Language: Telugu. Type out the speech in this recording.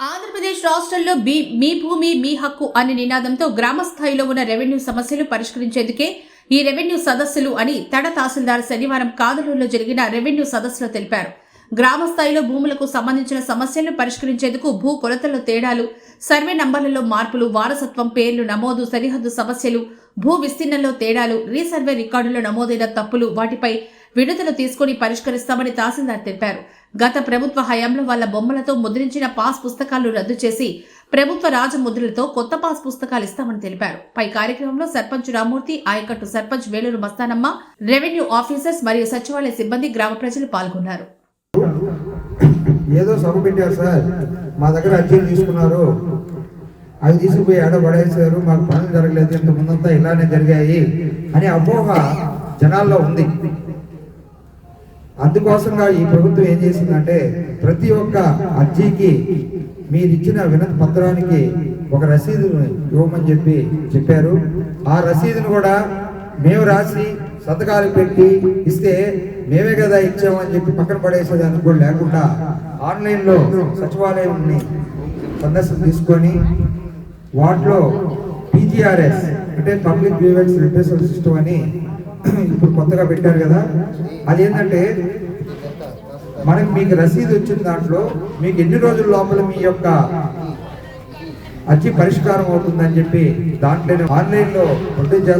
ఆంధ్రప్రదేశ్ రాష్ట్రంలో బీ మీ భూమి మీ హక్కు అనే నినాదంతో గ్రామ స్థాయిలో ఉన్న రెవెన్యూ సమస్యలు పరిష్కరించేందుకే ఈ రెవెన్యూ సదస్సులు అని తడ తహసీల్దార్ శనివారం కాదలూరులో జరిగిన రెవెన్యూ సదస్సులో తెలిపారు. గ్రామ స్థాయిలో భూములకు సంబంధించిన సమస్యలను పరిష్కరించేందుకు భూ కొలతల్లో తేడాలు సర్వే నంబర్లలో మార్పులు వారసత్వం పేర్లు నమోదు సరిహద్దు సమస్యలు భూ విస్తీర్ణంలో తేడాలు రీసర్వే రికార్డులో నమోదైన తప్పులు వాటిపై విడుదల తీసుకుని పరిష్కరిస్తామని తహసీల్దార్ తెలిపారు. గత ప్రభుత్వ హయాంలో వాళ్ళ బొమ్మలతో ముద్రించిన పాస్ పుస్తకాలు రద్దు చేసి ప్రభుత్వ రాజముద్రలతో కొత్త పాస్ పుస్తకాలు ఇస్తామని తెలిపారు. పై కార్యక్రమంలో సర్పంచ్ రామూర్తి ఆయకట్టు సర్పంచ్ వేలూరు మస్తానమ్మ రెవెన్యూ ఆఫీసర్స్ మరియు సచివాలయ సిబ్బంది గ్రామ ప్రజలు పాల్గొన్నారు. ఏదో సభ పెట్టారు సార్. మా దగ్గర అర్జీలు తీసుకున్నారు. అవి తీసుకుపోయి ఆడ పడేసారు మాకు పనులు జరగలేదు. ఇంత ముందంతా ఇలానే జరిగాయి అనే అపోహ జనాల్లో ఉంది. అందుకోసంగా ఈ ప్రభుత్వం ఏం చేసిందంటే ప్రతి ఒక్క అర్జీకి మీరు ఇచ్చిన వినతి పత్రానికి ఒక రసీదును ఇవ్వమని చెప్పి చెప్పారు. ఆ రసీదును కూడా మేము రాసి సంతకాలు పెట్టి ఇస్తే మేమే కదా ఇచ్చామని చెప్పి పక్కన పడేసేదానికి కూడా లేకుండా ఆన్లైన్లో సచివాలయంని సందర్శన తీసుకొని వాటిలో పీజీఆర్ఎస్ అంటే పబ్లిక్ గ్రీవెన్స్ రిప్రెసల్ సిస్టమ్ అని ఇప్పుడు కొత్తగా పెట్టారు కదా. అదేంటంటే మనకి మీకు రసీదు వచ్చిన దాంట్లో మీకు ఎన్ని రోజుల లోపల మీ యొక్క అచ్చి పరిష్కారం అవుతుందని చెప్పి దాంట్లోనే ఆన్లైన్లో ప్రొడ్యూస్